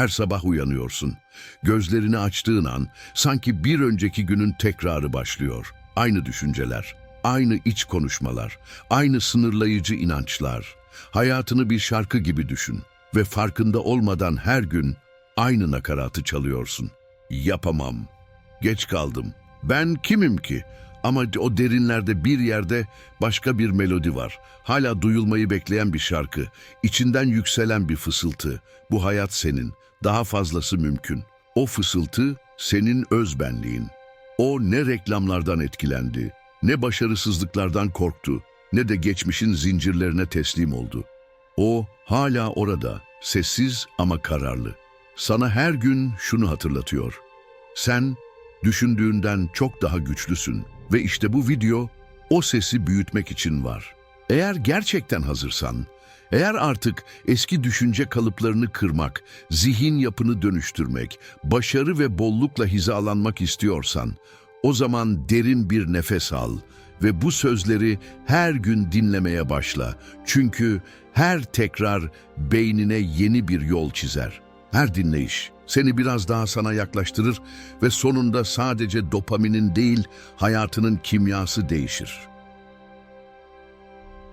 Her sabah uyanıyorsun. Gözlerini açtığın an sanki bir önceki günün tekrarı başlıyor. Aynı düşünceler, aynı iç konuşmalar, aynı sınırlayıcı inançlar. Hayatını bir şarkı gibi düşün ve farkında olmadan her gün aynı nakaratı çalıyorsun. Yapamam, geç kaldım, ben kimim ki? Ama o derinlerde bir yerde başka bir melodi var. Hala duyulmayı bekleyen bir şarkı. içinden yükselen bir fısıltı. Bu hayat senin. Daha fazlası mümkün. O fısıltı senin özbenliğin. O ne reklamlardan etkilendi, ne başarısızlıklardan korktu, ne de geçmişin zincirlerine teslim oldu. O hala orada, sessiz ama kararlı. Sana her gün şunu hatırlatıyor. Sen düşündüğünden çok daha güçlüsün ve işte bu video o sesi büyütmek için var. Eğer gerçekten hazırsan, eğer artık eski düşünce kalıplarını kırmak, zihin yapını dönüştürmek, başarı ve bollukla hizalanmak istiyorsan, o zaman derin bir nefes al ve bu sözleri her gün dinlemeye başla. Çünkü her tekrar beynine yeni bir yol çizer. Her dinleyiş seni biraz daha sana yaklaştırır ve sonunda sadece dopaminin değil, hayatının kimyası değişir.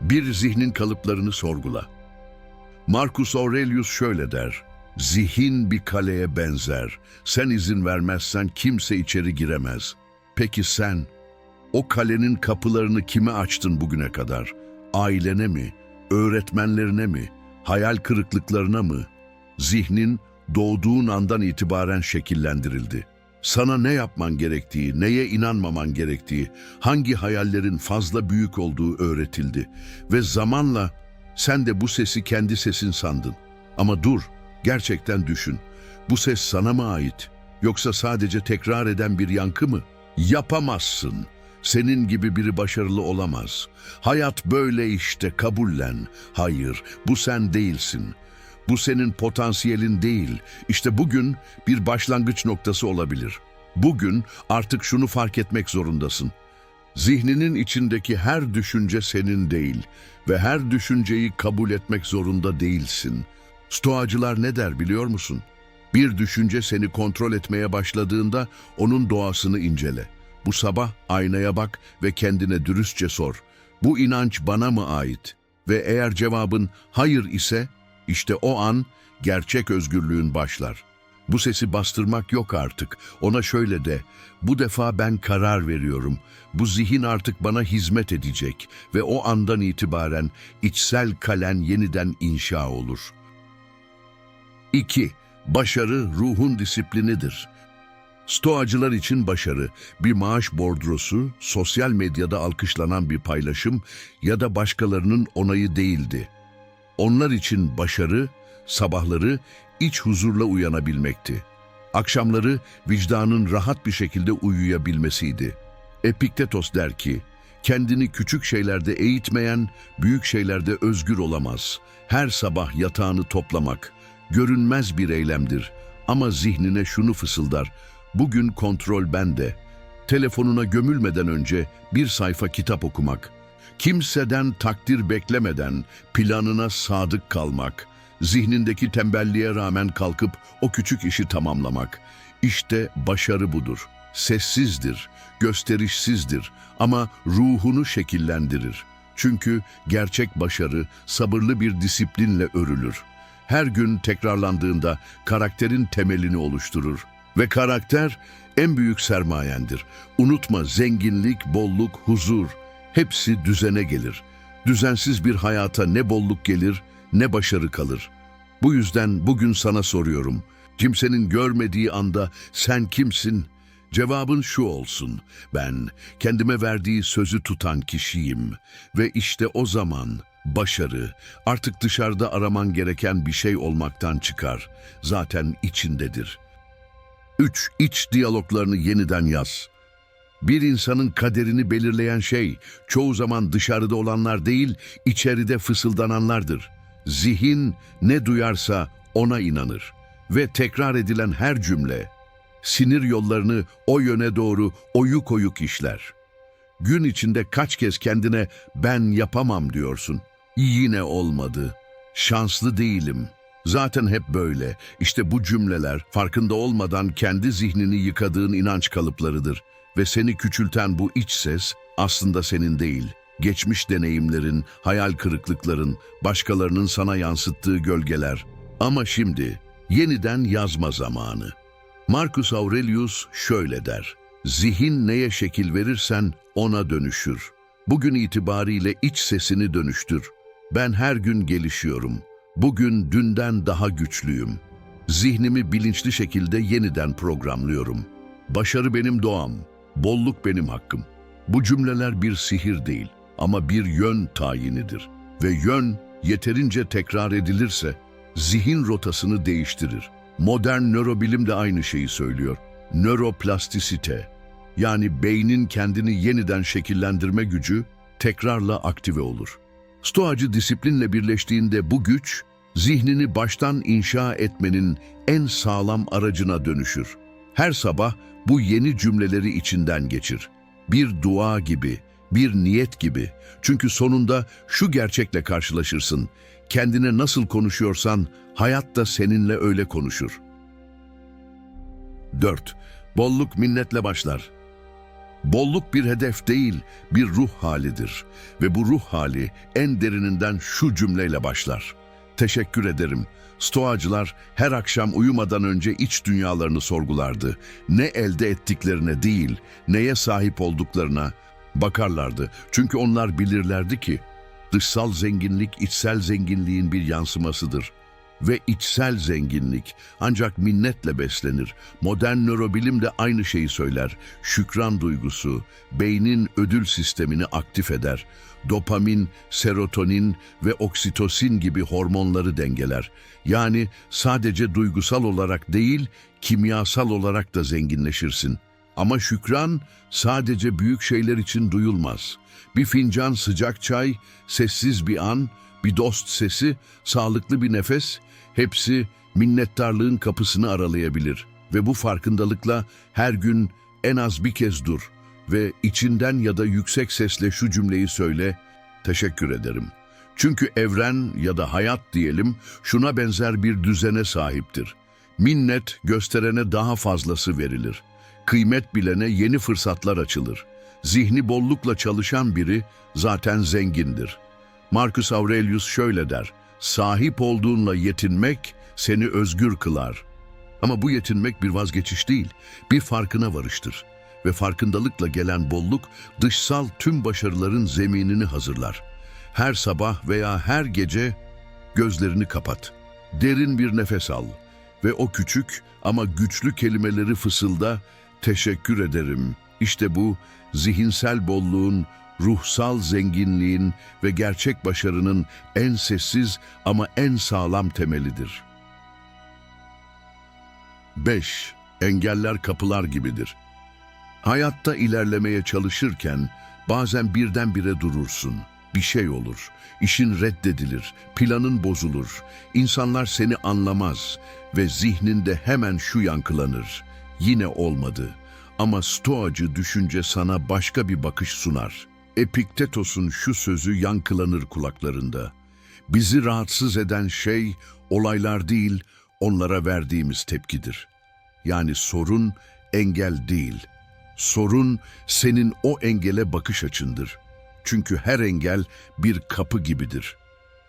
Bir zihnin kalıplarını sorgula. Marcus Aurelius şöyle der, Zihin bir kaleye benzer. Sen izin vermezsen kimse içeri giremez. Peki sen, o kalenin kapılarını kime açtın bugüne kadar? Ailene mi? Öğretmenlerine mi? Hayal kırıklıklarına mı? Zihnin doğduğun andan itibaren şekillendirildi. Sana ne yapman gerektiği, neye inanmaman gerektiği, hangi hayallerin fazla büyük olduğu öğretildi. Ve zamanla sen de bu sesi kendi sesin sandın. Ama dur, gerçekten düşün. Bu ses sana mı ait? Yoksa sadece tekrar eden bir yankı mı? Yapamazsın. Senin gibi biri başarılı olamaz. Hayat böyle işte kabullen. Hayır, bu sen değilsin. Bu senin potansiyelin değil. İşte bugün bir başlangıç noktası olabilir. Bugün artık şunu fark etmek zorundasın. Zihninin içindeki her düşünce senin değil ve her düşünceyi kabul etmek zorunda değilsin. Stoacılar ne der biliyor musun? Bir düşünce seni kontrol etmeye başladığında onun doğasını incele. Bu sabah aynaya bak ve kendine dürüstçe sor. Bu inanç bana mı ait? Ve eğer cevabın hayır ise işte o an gerçek özgürlüğün başlar. Bu sesi bastırmak yok artık. Ona şöyle de, bu defa ben karar veriyorum. Bu zihin artık bana hizmet edecek ve o andan itibaren içsel kalen yeniden inşa olur. 2. Başarı ruhun disiplinidir. Stoacılar için başarı, bir maaş bordrosu, sosyal medyada alkışlanan bir paylaşım ya da başkalarının onayı değildi. Onlar için başarı, sabahları iç huzurla uyanabilmekti. Akşamları vicdanın rahat bir şekilde uyuyabilmesiydi. Epiktetos der ki, kendini küçük şeylerde eğitmeyen, büyük şeylerde özgür olamaz. Her sabah yatağını toplamak, görünmez bir eylemdir. Ama zihnine şunu fısıldar, bugün kontrol bende. Telefonuna gömülmeden önce bir sayfa kitap okumak, kimseden takdir beklemeden planına sadık kalmak, zihnindeki tembelliğe rağmen kalkıp o küçük işi tamamlamak. İşte başarı budur. Sessizdir, gösterişsizdir ama ruhunu şekillendirir. Çünkü gerçek başarı sabırlı bir disiplinle örülür. Her gün tekrarlandığında karakterin temelini oluşturur. Ve karakter en büyük sermayendir. Unutma zenginlik, bolluk, huzur hepsi düzene gelir. Düzensiz bir hayata ne bolluk gelir ne başarı kalır. Bu yüzden bugün sana soruyorum. Kimsenin görmediği anda sen kimsin? Cevabın şu olsun. Ben kendime verdiği sözü tutan kişiyim ve işte o zaman başarı artık dışarıda araman gereken bir şey olmaktan çıkar. Zaten içindedir. 3. İç diyaloglarını yeniden yaz. Bir insanın kaderini belirleyen şey çoğu zaman dışarıda olanlar değil, içeride fısıldananlardır. Zihin ne duyarsa ona inanır ve tekrar edilen her cümle sinir yollarını o yöne doğru oyuk oyuk işler. Gün içinde kaç kez kendine ben yapamam diyorsun. Yine olmadı. Şanslı değilim. Zaten hep böyle. İşte bu cümleler farkında olmadan kendi zihnini yıkadığın inanç kalıplarıdır. Ve seni küçülten bu iç ses aslında senin değil. Geçmiş deneyimlerin, hayal kırıklıkların, başkalarının sana yansıttığı gölgeler. Ama şimdi yeniden yazma zamanı. Marcus Aurelius şöyle der. Zihin neye şekil verirsen ona dönüşür. Bugün itibariyle iç sesini dönüştür. Ben her gün gelişiyorum. Bugün dünden daha güçlüyüm. Zihnimi bilinçli şekilde yeniden programlıyorum. Başarı benim doğam, bolluk benim hakkım. Bu cümleler bir sihir değil ama bir yön tayinidir. Ve yön yeterince tekrar edilirse zihin rotasını değiştirir. Modern nörobilim de aynı şeyi söylüyor. Nöroplastisite yani beynin kendini yeniden şekillendirme gücü tekrarla aktive olur. Stoacı disiplinle birleştiğinde bu güç, zihnini baştan inşa etmenin en sağlam aracına dönüşür. Her sabah bu yeni cümleleri içinden geçir. Bir dua gibi, bir niyet gibi. Çünkü sonunda şu gerçekle karşılaşırsın. Kendine nasıl konuşuyorsan hayat da seninle öyle konuşur. 4. Bolluk minnetle başlar. Bolluk bir hedef değil, bir ruh halidir. Ve bu ruh hali en derininden şu cümleyle başlar. Teşekkür ederim. Stoacılar her akşam uyumadan önce iç dünyalarını sorgulardı. Ne elde ettiklerine değil, neye sahip olduklarına bakarlardı. Çünkü onlar bilirlerdi ki dışsal zenginlik içsel zenginliğin bir yansımasıdır ve içsel zenginlik ancak minnetle beslenir. Modern nörobilim de aynı şeyi söyler. Şükran duygusu beynin ödül sistemini aktif eder. Dopamin, serotonin ve oksitosin gibi hormonları dengeler. Yani sadece duygusal olarak değil, kimyasal olarak da zenginleşirsin. Ama şükran sadece büyük şeyler için duyulmaz. Bir fincan sıcak çay, sessiz bir an, bir dost sesi, sağlıklı bir nefes, hepsi minnettarlığın kapısını aralayabilir. Ve bu farkındalıkla her gün en az bir kez dur ve içinden ya da yüksek sesle şu cümleyi söyle, teşekkür ederim. Çünkü evren ya da hayat diyelim şuna benzer bir düzene sahiptir. Minnet gösterene daha fazlası verilir. Kıymet bilene yeni fırsatlar açılır. Zihni bollukla çalışan biri zaten zengindir. Marcus Aurelius şöyle der, sahip olduğunla yetinmek seni özgür kılar. Ama bu yetinmek bir vazgeçiş değil, bir farkına varıştır. Ve farkındalıkla gelen bolluk dışsal tüm başarıların zeminini hazırlar. Her sabah veya her gece gözlerini kapat. Derin bir nefes al ve o küçük ama güçlü kelimeleri fısılda teşekkür ederim. İşte bu zihinsel bolluğun, ruhsal zenginliğin ve gerçek başarının en sessiz ama en sağlam temelidir. 5. Engeller kapılar gibidir. Hayatta ilerlemeye çalışırken bazen birdenbire durursun. Bir şey olur, işin reddedilir, planın bozulur, insanlar seni anlamaz ve zihninde hemen şu yankılanır. Yine olmadı ama stoacı düşünce sana başka bir bakış sunar. Epiktetos'un şu sözü yankılanır kulaklarında. Bizi rahatsız eden şey olaylar değil, onlara verdiğimiz tepkidir. Yani sorun engel değil. Sorun senin o engele bakış açındır. Çünkü her engel bir kapı gibidir.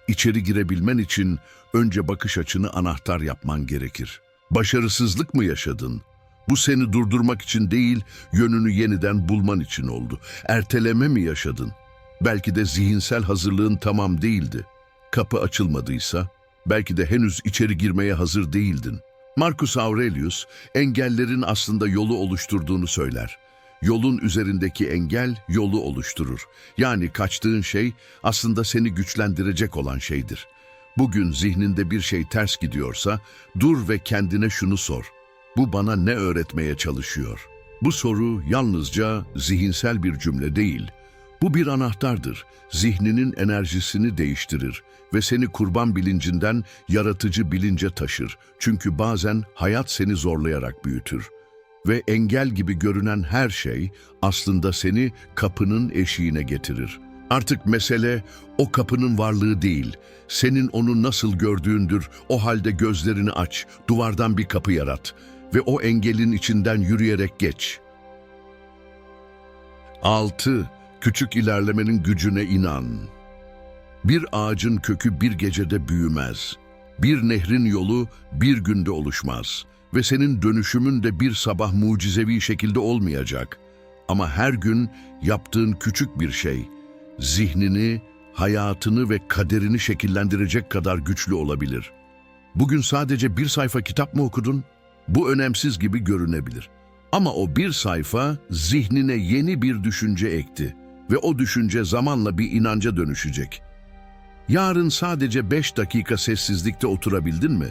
İçeri girebilmen için önce bakış açını anahtar yapman gerekir. Başarısızlık mı yaşadın? Bu seni durdurmak için değil, yönünü yeniden bulman için oldu. Erteleme mi yaşadın? Belki de zihinsel hazırlığın tamam değildi. Kapı açılmadıysa, belki de henüz içeri girmeye hazır değildin. Marcus Aurelius, engellerin aslında yolu oluşturduğunu söyler. Yolun üzerindeki engel yolu oluşturur. Yani kaçtığın şey aslında seni güçlendirecek olan şeydir. Bugün zihninde bir şey ters gidiyorsa, dur ve kendine şunu sor. Bu bana ne öğretmeye çalışıyor? Bu soru yalnızca zihinsel bir cümle değil. Bu bir anahtardır. Zihninin enerjisini değiştirir ve seni kurban bilincinden yaratıcı bilince taşır. Çünkü bazen hayat seni zorlayarak büyütür. Ve engel gibi görünen her şey aslında seni kapının eşiğine getirir. Artık mesele o kapının varlığı değil, senin onu nasıl gördüğündür. O halde gözlerini aç, duvardan bir kapı yarat ve o engelin içinden yürüyerek geç. 6. Küçük ilerlemenin gücüne inan. Bir ağacın kökü bir gecede büyümez. Bir nehrin yolu bir günde oluşmaz. Ve senin dönüşümün de bir sabah mucizevi şekilde olmayacak. Ama her gün yaptığın küçük bir şey, zihnini, hayatını ve kaderini şekillendirecek kadar güçlü olabilir. Bugün sadece bir sayfa kitap mı okudun? Bu önemsiz gibi görünebilir. Ama o bir sayfa zihnine yeni bir düşünce ekti ve o düşünce zamanla bir inanca dönüşecek. Yarın sadece beş dakika sessizlikte oturabildin mi?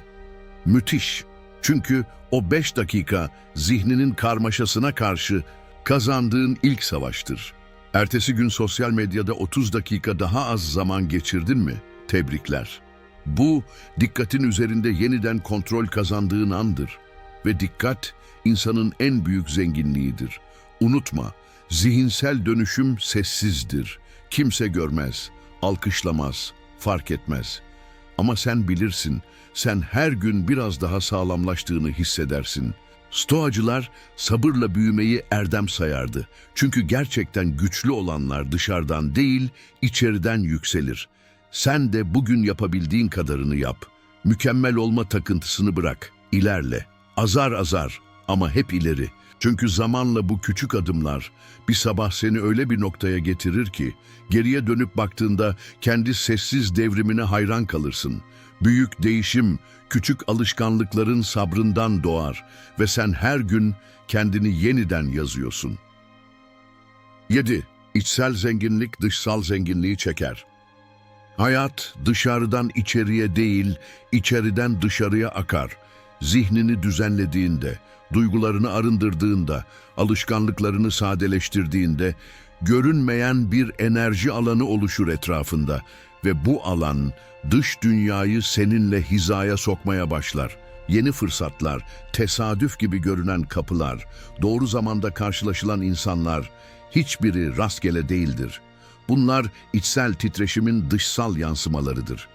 Müthiş. Çünkü o beş dakika zihninin karmaşasına karşı kazandığın ilk savaştır. Ertesi gün sosyal medyada 30 dakika daha az zaman geçirdin mi? Tebrikler. Bu, dikkatin üzerinde yeniden kontrol kazandığın andır. Ve dikkat, insanın en büyük zenginliğidir. Unutma, zihinsel dönüşüm sessizdir. Kimse görmez, alkışlamaz, fark etmez. Ama sen bilirsin, sen her gün biraz daha sağlamlaştığını hissedersin. Stoacılar sabırla büyümeyi erdem sayardı. Çünkü gerçekten güçlü olanlar dışarıdan değil, içeriden yükselir. Sen de bugün yapabildiğin kadarını yap. Mükemmel olma takıntısını bırak, ilerle. Azar azar ama hep ileri. Çünkü zamanla bu küçük adımlar bir sabah seni öyle bir noktaya getirir ki geriye dönüp baktığında kendi sessiz devrimine hayran kalırsın. Büyük değişim küçük alışkanlıkların sabrından doğar ve sen her gün kendini yeniden yazıyorsun. 7. İçsel zenginlik dışsal zenginliği çeker. Hayat dışarıdan içeriye değil, içeriden dışarıya akar. Zihnini düzenlediğinde, duygularını arındırdığında, alışkanlıklarını sadeleştirdiğinde, görünmeyen bir enerji alanı oluşur etrafında ve bu alan dış dünyayı seninle hizaya sokmaya başlar. Yeni fırsatlar, tesadüf gibi görünen kapılar, doğru zamanda karşılaşılan insanlar, hiçbiri rastgele değildir. Bunlar içsel titreşimin dışsal yansımalarıdır.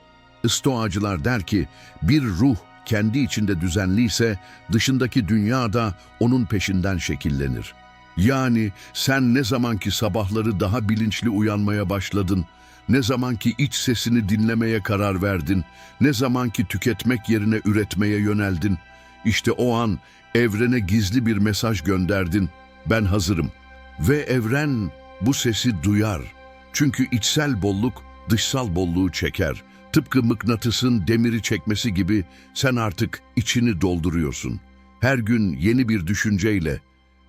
Stoacılar der ki, bir ruh kendi içinde düzenliyse dışındaki dünya da onun peşinden şekillenir. Yani sen ne zamanki sabahları daha bilinçli uyanmaya başladın, ne zamanki iç sesini dinlemeye karar verdin, ne zamanki tüketmek yerine üretmeye yöneldin, işte o an evrene gizli bir mesaj gönderdin, ben hazırım. Ve evren bu sesi duyar. Çünkü içsel bolluk dışsal bolluğu çeker. Tıpkı mıknatısın demiri çekmesi gibi sen artık içini dolduruyorsun. Her gün yeni bir düşünceyle,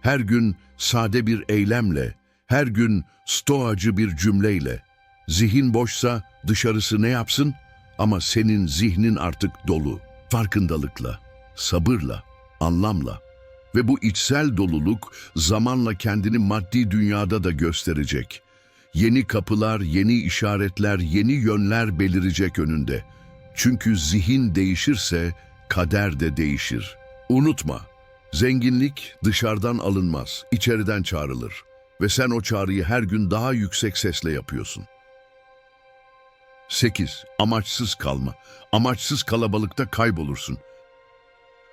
her gün sade bir eylemle, her gün stoacı bir cümleyle. Zihin boşsa dışarısı ne yapsın? Ama senin zihnin artık dolu. Farkındalıkla, sabırla, anlamla. Ve bu içsel doluluk zamanla kendini maddi dünyada da gösterecek. Yeni kapılar, yeni işaretler, yeni yönler belirecek önünde. Çünkü zihin değişirse kader de değişir. Unutma, zenginlik dışarıdan alınmaz, içeriden çağrılır. Ve sen o çağrıyı her gün daha yüksek sesle yapıyorsun. 8. Amaçsız kalma. Amaçsız kalabalıkta kaybolursun.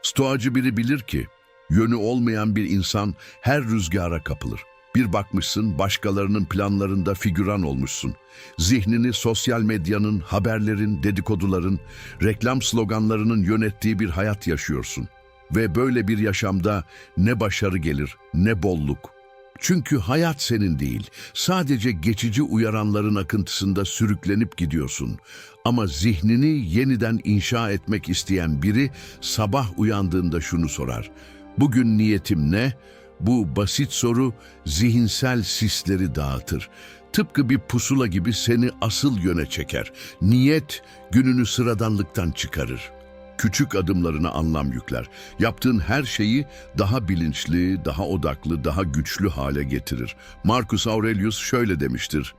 Stoacı biri bilir ki, yönü olmayan bir insan her rüzgara kapılır. Bir bakmışsın başkalarının planlarında figüran olmuşsun. Zihnini sosyal medyanın, haberlerin, dedikoduların, reklam sloganlarının yönettiği bir hayat yaşıyorsun. Ve böyle bir yaşamda ne başarı gelir, ne bolluk. Çünkü hayat senin değil, sadece geçici uyaranların akıntısında sürüklenip gidiyorsun. Ama zihnini yeniden inşa etmek isteyen biri sabah uyandığında şunu sorar. Bugün niyetim ne? Bu basit soru zihinsel sisleri dağıtır. Tıpkı bir pusula gibi seni asıl yöne çeker. Niyet gününü sıradanlıktan çıkarır. Küçük adımlarına anlam yükler. Yaptığın her şeyi daha bilinçli, daha odaklı, daha güçlü hale getirir. Marcus Aurelius şöyle demiştir.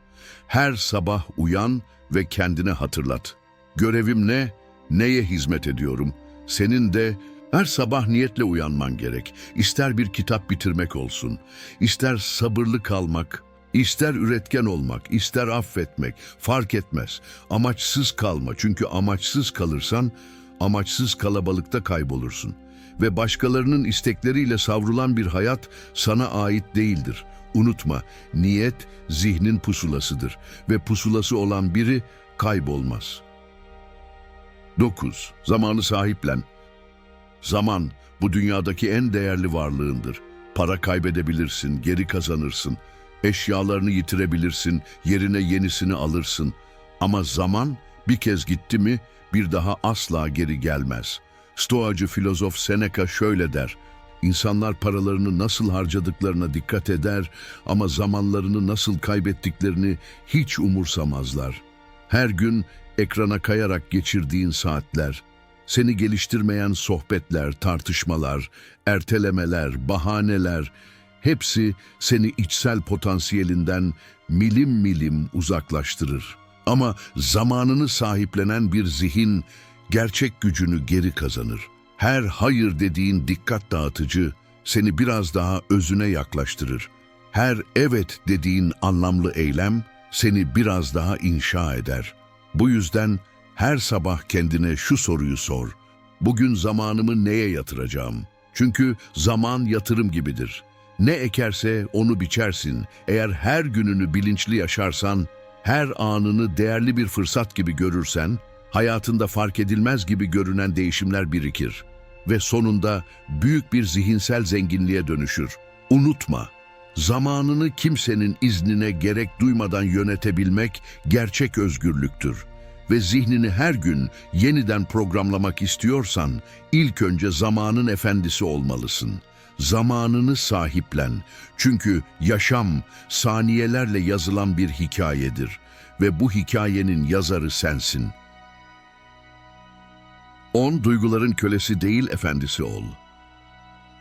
Her sabah uyan ve kendine hatırlat. Görevim ne? Neye hizmet ediyorum? Senin de her sabah niyetle uyanman gerek. İster bir kitap bitirmek olsun, ister sabırlı kalmak, İster üretken olmak, ister affetmek fark etmez. Amaçsız kalma çünkü amaçsız kalırsan amaçsız kalabalıkta kaybolursun. Ve başkalarının istekleriyle savrulan bir hayat sana ait değildir. Unutma, niyet zihnin pusulasıdır ve pusulası olan biri kaybolmaz. 9. Zamanı sahiplen. Zaman bu dünyadaki en değerli varlığındır. Para kaybedebilirsin, geri kazanırsın. Eşyalarını yitirebilirsin, yerine yenisini alırsın. Ama zaman bir kez gitti mi bir daha asla geri gelmez. Stoacı filozof Seneca şöyle der. İnsanlar paralarını nasıl harcadıklarına dikkat eder ama zamanlarını nasıl kaybettiklerini hiç umursamazlar. Her gün ekrana kayarak geçirdiğin saatler, seni geliştirmeyen sohbetler, tartışmalar, ertelemeler, bahaneler, hepsi seni içsel potansiyelinden milim milim uzaklaştırır. Ama zamanını sahiplenen bir zihin gerçek gücünü geri kazanır. Her hayır dediğin dikkat dağıtıcı seni biraz daha özüne yaklaştırır. Her evet dediğin anlamlı eylem seni biraz daha inşa eder. Bu yüzden her sabah kendine şu soruyu sor. Bugün zamanımı neye yatıracağım? Çünkü zaman yatırım gibidir. Ne ekerse onu biçersin. Eğer her gününü bilinçli yaşarsan, her anını değerli bir fırsat gibi görürsen, hayatında fark edilmez gibi görünen değişimler birikir ve sonunda büyük bir zihinsel zenginliğe dönüşür. Unutma, zamanını kimsenin iznine gerek duymadan yönetebilmek gerçek özgürlüktür ve zihnini her gün yeniden programlamak istiyorsan ilk önce zamanın efendisi olmalısın. Zamanını sahiplen. Çünkü yaşam saniyelerle yazılan bir hikayedir ve bu hikayenin yazarı sensin. 10 duyguların kölesi değil efendisi ol.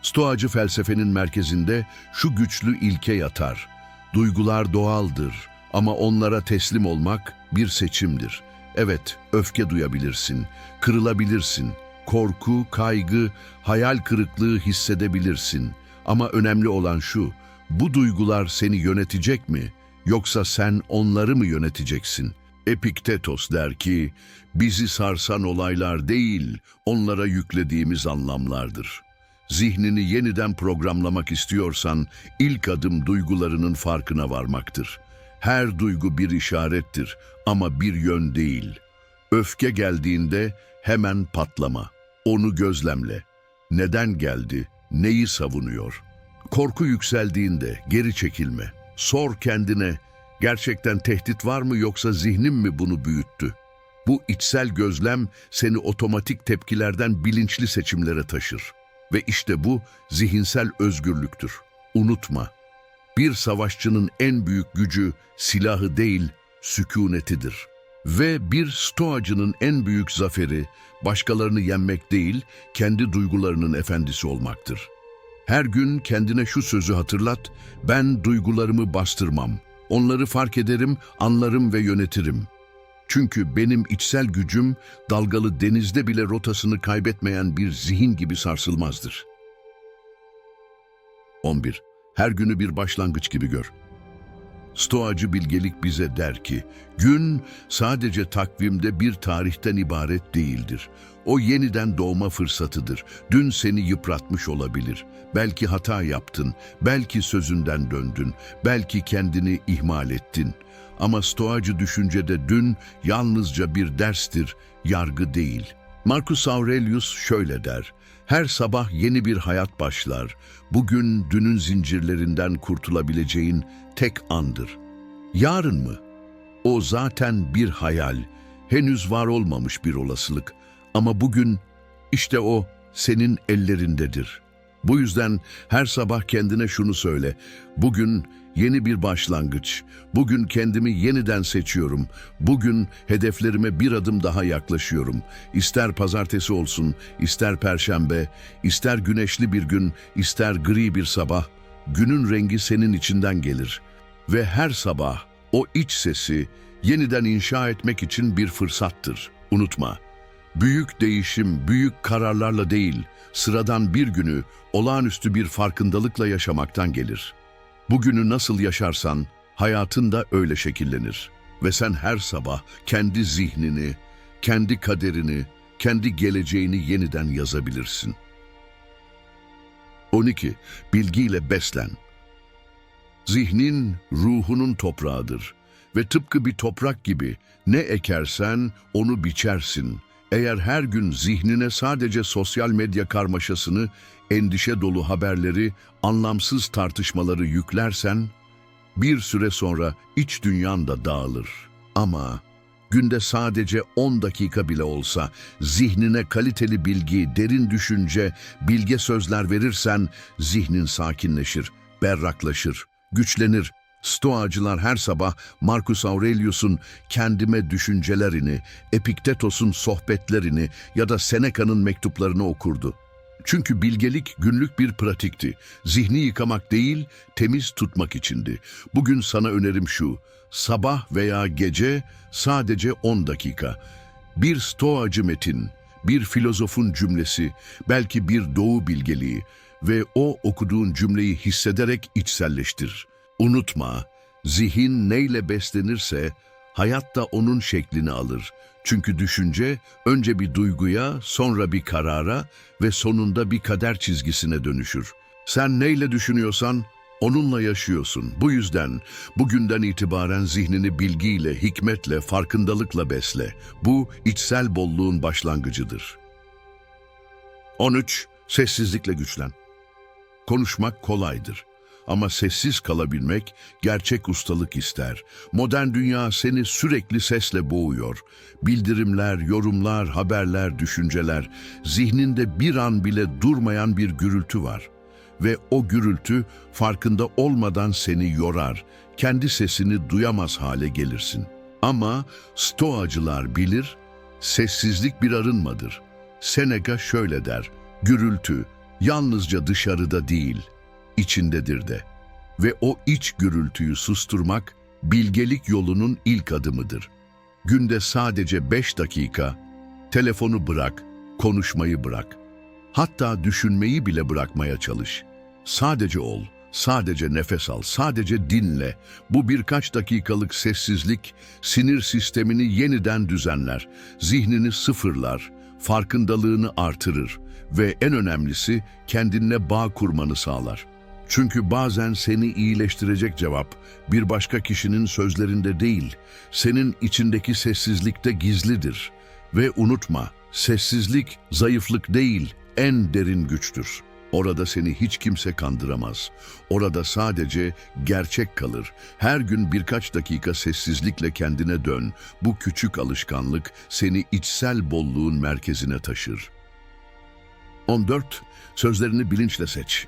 Stoacı felsefenin merkezinde şu güçlü ilke yatar. Duygular doğaldır ama onlara teslim olmak bir seçimdir. Evet, öfke duyabilirsin, kırılabilirsin, korku, kaygı, hayal kırıklığı hissedebilirsin. Ama önemli olan şu, bu duygular seni yönetecek mi yoksa sen onları mı yöneteceksin? Epiktetos der ki, bizi sarsan olaylar değil, onlara yüklediğimiz anlamlardır. Zihnini yeniden programlamak istiyorsan, ilk adım duygularının farkına varmaktır. Her duygu bir işarettir ama bir yön değil. Öfke geldiğinde hemen patlama. Onu gözlemle. Neden geldi? Neyi savunuyor? Korku yükseldiğinde geri çekilme. Sor kendine, gerçekten tehdit var mı yoksa zihnim mi bunu büyüttü? Bu içsel gözlem seni otomatik tepkilerden bilinçli seçimlere taşır. Ve işte bu zihinsel özgürlüktür. Unutma, bir savaşçının en büyük gücü silahı değil, sükunetidir. Ve bir stoacının en büyük zaferi başkalarını yenmek değil, kendi duygularının efendisi olmaktır. Her gün kendine şu sözü hatırlat, ben duygularımı bastırmam. Onları fark ederim, anlarım ve yönetirim. Çünkü benim içsel gücüm dalgalı denizde bile rotasını kaybetmeyen bir zihin gibi sarsılmazdır. 11. Her günü bir başlangıç gibi gör. Stoacı bilgelik bize der ki, gün sadece takvimde bir tarihten ibaret değildir. O yeniden doğma fırsatıdır. Dün seni yıpratmış olabilir. Belki hata yaptın, belki sözünden döndün, belki kendini ihmal ettin. Ama stoacı düşüncede dün yalnızca bir derstir, yargı değil. Marcus Aurelius şöyle der, her sabah yeni bir hayat başlar. Bugün dünün zincirlerinden kurtulabileceğin tek andır. Yarın mı? O zaten bir hayal, henüz var olmamış bir olasılık. Ama bugün işte o senin ellerindedir. Bu yüzden her sabah kendine şunu söyle. Bugün yeni bir başlangıç. Bugün kendimi yeniden seçiyorum. Bugün hedeflerime bir adım daha yaklaşıyorum. İster pazartesi olsun, ister perşembe, ister güneşli bir gün, ister gri bir sabah. Günün rengi senin içinden gelir. Ve her sabah o iç sesi yeniden inşa etmek için bir fırsattır. Unutma. Büyük değişim, büyük kararlarla değil, sıradan bir günü olağanüstü bir farkındalıkla yaşamaktan gelir. Bugünü nasıl yaşarsan, hayatın da öyle şekillenir. Ve sen her sabah kendi zihnini, kendi kaderini, kendi geleceğini yeniden yazabilirsin. 12. Bilgiyle beslen. Zihnin ruhunun toprağıdır ve tıpkı bir toprak gibi ne ekersen onu biçersin. Eğer her gün zihnine sadece sosyal medya karmaşasını, endişe dolu haberleri, anlamsız tartışmaları yüklersen, bir süre sonra iç dünyan da dağılır. Ama günde sadece 10 dakika bile olsa zihnine kaliteli bilgi, derin düşünce, bilge sözler verirsen zihnin sakinleşir, berraklaşır, güçlenir. Stoacılar her sabah Marcus Aurelius'un kendime düşüncelerini, Epiktetos'un sohbetlerini ya da Seneca'nın mektuplarını okurdu. Çünkü bilgelik günlük bir pratikti. Zihni yıkamak değil, temiz tutmak içindi. Bugün sana önerim şu, sabah veya gece sadece 10 dakika. Bir stoacı metin, bir filozofun cümlesi, belki bir doğu bilgeliği ve o okuduğun cümleyi hissederek içselleştir. Unutma, zihin neyle beslenirse hayat da onun şeklini alır. Çünkü düşünce önce bir duyguya, sonra bir karara ve sonunda bir kader çizgisine dönüşür. Sen neyle düşünüyorsan onunla yaşıyorsun. Bu yüzden bugünden itibaren zihnini bilgiyle, hikmetle, farkındalıkla besle. Bu içsel bolluğun başlangıcıdır. 13. Sessizlikle güçlen. Konuşmak kolaydır. Ama sessiz kalabilmek gerçek ustalık ister. Modern dünya seni sürekli sesle boğuyor. Bildirimler, yorumlar, haberler, düşünceler, zihninde bir an bile durmayan bir gürültü var. Ve o gürültü farkında olmadan seni yorar, kendi sesini duyamaz hale gelirsin. Ama stoacılar bilir, sessizlik bir arınmadır. Seneca şöyle der, gürültü yalnızca dışarıda değil, içindedir de. Ve o iç gürültüyü susturmak bilgelik yolunun ilk adımıdır. Günde sadece beş dakika telefonu bırak, konuşmayı bırak. Hatta düşünmeyi bile bırakmaya çalış. Sadece ol, sadece nefes al, sadece dinle. Bu birkaç dakikalık sessizlik sinir sistemini yeniden düzenler, zihnini sıfırlar, farkındalığını artırır ve en önemlisi kendinle bağ kurmanı sağlar. Çünkü bazen seni iyileştirecek cevap bir başka kişinin sözlerinde değil, senin içindeki sessizlikte gizlidir. Ve unutma, sessizlik zayıflık değil, en derin güçtür. Orada seni hiç kimse kandıramaz. Orada sadece gerçek kalır. Her gün birkaç dakika sessizlikle kendine dön. Bu küçük alışkanlık seni içsel bolluğun merkezine taşır. 14. Sözlerini bilinçle seç.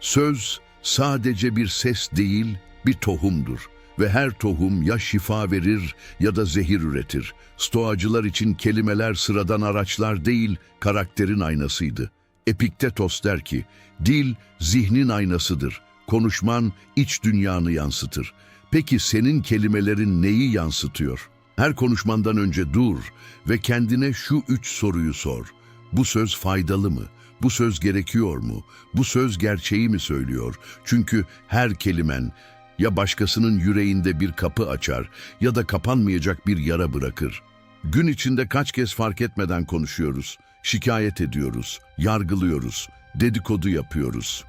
Söz sadece bir ses değil, bir tohumdur ve her tohum ya şifa verir ya da zehir üretir. Stoacılar için kelimeler sıradan araçlar değil, karakterin aynasıydı. Epiktetos der ki, dil zihnin aynasıdır, konuşman iç dünyanı yansıtır. Peki senin kelimelerin neyi yansıtıyor? Her konuşmandan önce dur ve kendine şu üç soruyu sor. Bu söz faydalı mı? Bu söz gerekiyor mu? Bu söz gerçeği mi söylüyor? Çünkü her kelimen ya başkasının yüreğinde bir kapı açar ya da kapanmayacak bir yara bırakır. Gün içinde kaç kez fark etmeden konuşuyoruz, şikayet ediyoruz, yargılıyoruz, dedikodu yapıyoruz.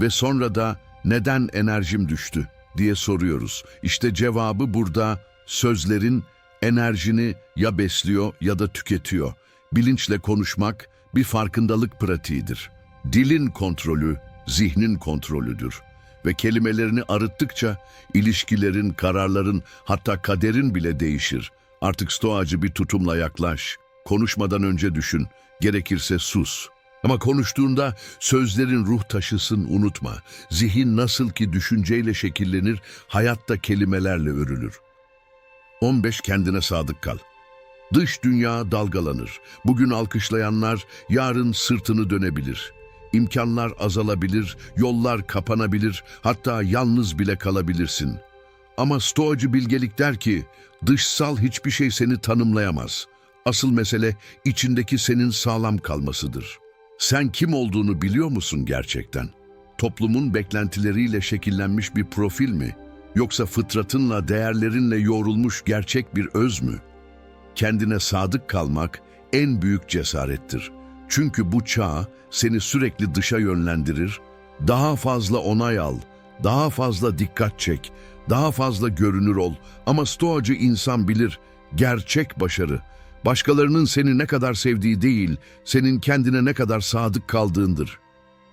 Ve sonra da neden enerjim düştü diye soruyoruz. İşte cevabı burada sözlerin enerjini ya besliyor ya da tüketiyor. Bilinçle konuşmak bir farkındalık pratiğidir. Dilin kontrolü, zihnin kontrolüdür. Ve kelimelerini arıttıkça ilişkilerin, kararların, hatta kaderin bile değişir. Artık stoacı bir tutumla yaklaş. Konuşmadan önce düşün, gerekirse sus. Ama konuştuğunda sözlerin ruh taşısın unutma. Zihin nasıl ki düşünceyle şekillenir, hayatta kelimelerle örülür. 15 kendine sadık kal. Dış dünya dalgalanır. Bugün alkışlayanlar yarın sırtını dönebilir. İmkanlar azalabilir, yollar kapanabilir, hatta yalnız bile kalabilirsin. Ama stoacı bilgelik der ki, dışsal hiçbir şey seni tanımlayamaz. Asıl mesele içindeki senin sağlam kalmasıdır. Sen kim olduğunu biliyor musun gerçekten? Toplumun beklentileriyle şekillenmiş bir profil mi? Yoksa fıtratınla, değerlerinle yoğrulmuş gerçek bir öz mü? Kendine sadık kalmak en büyük cesarettir. Çünkü bu çağ seni sürekli dışa yönlendirir. Daha fazla onay al, daha fazla dikkat çek, daha fazla görünür ol. Ama stoacı insan bilir, gerçek başarı, başkalarının seni ne kadar sevdiği değil, senin kendine ne kadar sadık kaldığındır.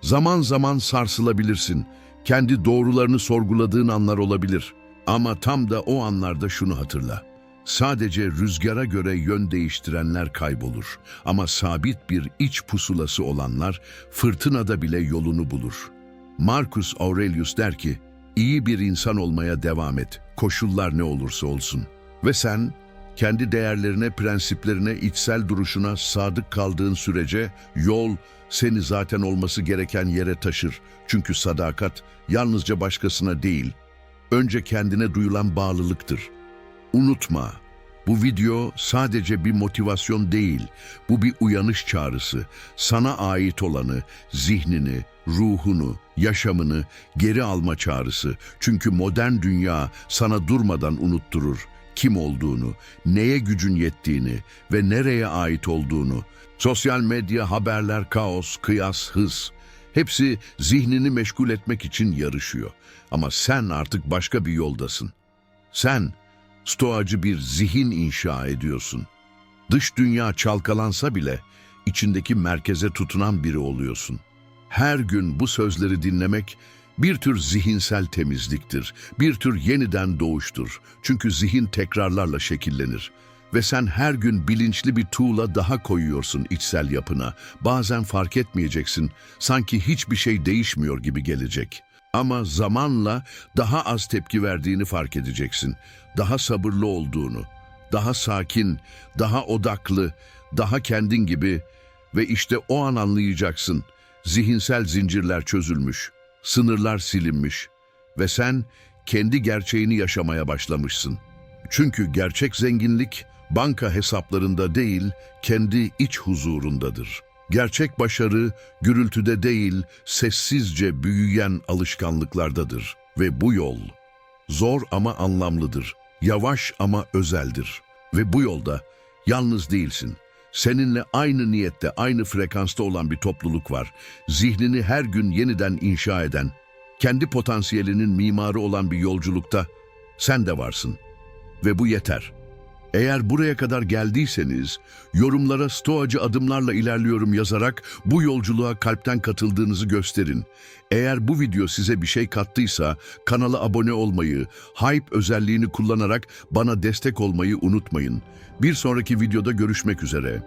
Zaman zaman sarsılabilirsin, kendi doğrularını sorguladığın anlar olabilir. Ama tam da o anlarda şunu hatırla. Sadece rüzgara göre yön değiştirenler kaybolur. Ama sabit bir iç pusulası olanlar fırtınada bile yolunu bulur. Marcus Aurelius der ki, iyi bir insan olmaya devam et, koşullar ne olursa olsun. Ve sen, kendi değerlerine, prensiplerine, içsel duruşuna sadık kaldığın sürece yol seni zaten olması gereken yere taşır. Çünkü sadakat yalnızca başkasına değil, önce kendine duyulan bağlılıktır. Unutma, bu video sadece bir motivasyon değil, bu bir uyanış çağrısı. Sana ait olanı, zihnini, ruhunu, yaşamını geri alma çağrısı. Çünkü modern dünya sana durmadan unutturur kim olduğunu, neye gücün yettiğini ve nereye ait olduğunu. Sosyal medya, haberler, kaos, kıyas, hız. Hepsi zihnini meşgul etmek için yarışıyor. Ama sen artık başka bir yoldasın. Sen stoacı bir zihin inşa ediyorsun. Dış dünya çalkalansa bile içindeki merkeze tutunan biri oluyorsun. Her gün bu sözleri dinlemek bir tür zihinsel temizliktir, bir tür yeniden doğuştur. Çünkü zihin tekrarlarla şekillenir. Ve sen her gün bilinçli bir tuğla daha koyuyorsun içsel yapına. Bazen fark etmeyeceksin, sanki hiçbir şey değişmiyor gibi gelecek. Ama zamanla daha az tepki verdiğini fark edeceksin. Daha sabırlı olduğunu, daha sakin, daha odaklı, daha kendin gibi ve işte o an anlayacaksın. Zihinsel zincirler çözülmüş, sınırlar silinmiş ve sen kendi gerçeğini yaşamaya başlamışsın. Çünkü gerçek zenginlik banka hesaplarında değil, kendi iç huzurundadır. Gerçek başarı gürültüde değil, sessizce büyüyen alışkanlıklardadır ve bu yol zor ama anlamlıdır, yavaş ama özeldir ve bu yolda yalnız değilsin. Seninle aynı niyette, aynı frekansta olan bir topluluk var. Zihnini her gün yeniden inşa eden, kendi potansiyelinin mimarı olan bir yolculukta sen de varsın. Ve bu yeter. Eğer buraya kadar geldiyseniz, yorumlara stoacı adımlarla ilerliyorum yazarak bu yolculuğa kalpten katıldığınızı gösterin. Eğer bu video size bir şey kattıysa kanala abone olmayı, hype özelliğini kullanarak bana destek olmayı unutmayın. Bir sonraki videoda görüşmek üzere.